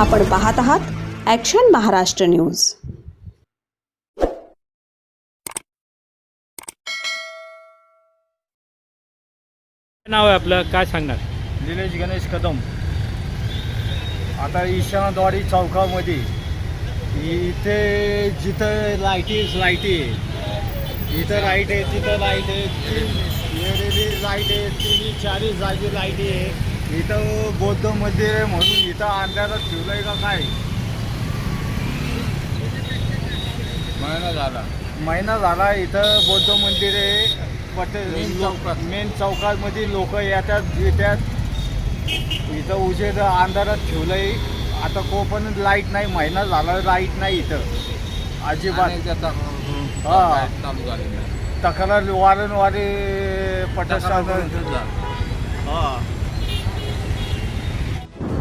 आपण पाहत आहात ॲक्शन महाराष्ट्र न्यूज काय नाव आहे आपलं? काय सांगणार? निलेश गणेश कदम. आता ईशानाद्वारी चौकामध्ये इथे जिथं लाईटीच लाईटी आहे. इथं लाइट आहे तिथं लाइट आहे. तीन लाइट आहे तीन चारही जागी लाईटी आहे. इथं बौद्ध मंदिर आहे म्हणून इथं अंधारात ठेवलंय का काय? महिना झाला. महिना झाला इथं बौद्ध मंदिर आहे पट मेन चौकात. मेन चौकामध्ये लोक येतात येतात. इथं उजेड अंधारात ठेवलंय. आता को पण लाइट नाही महिना झाला लाइट नाही इथं. अजिबात. हा. तक्रार वारंवार तक्रार पटस्था करून तेच झालं. हा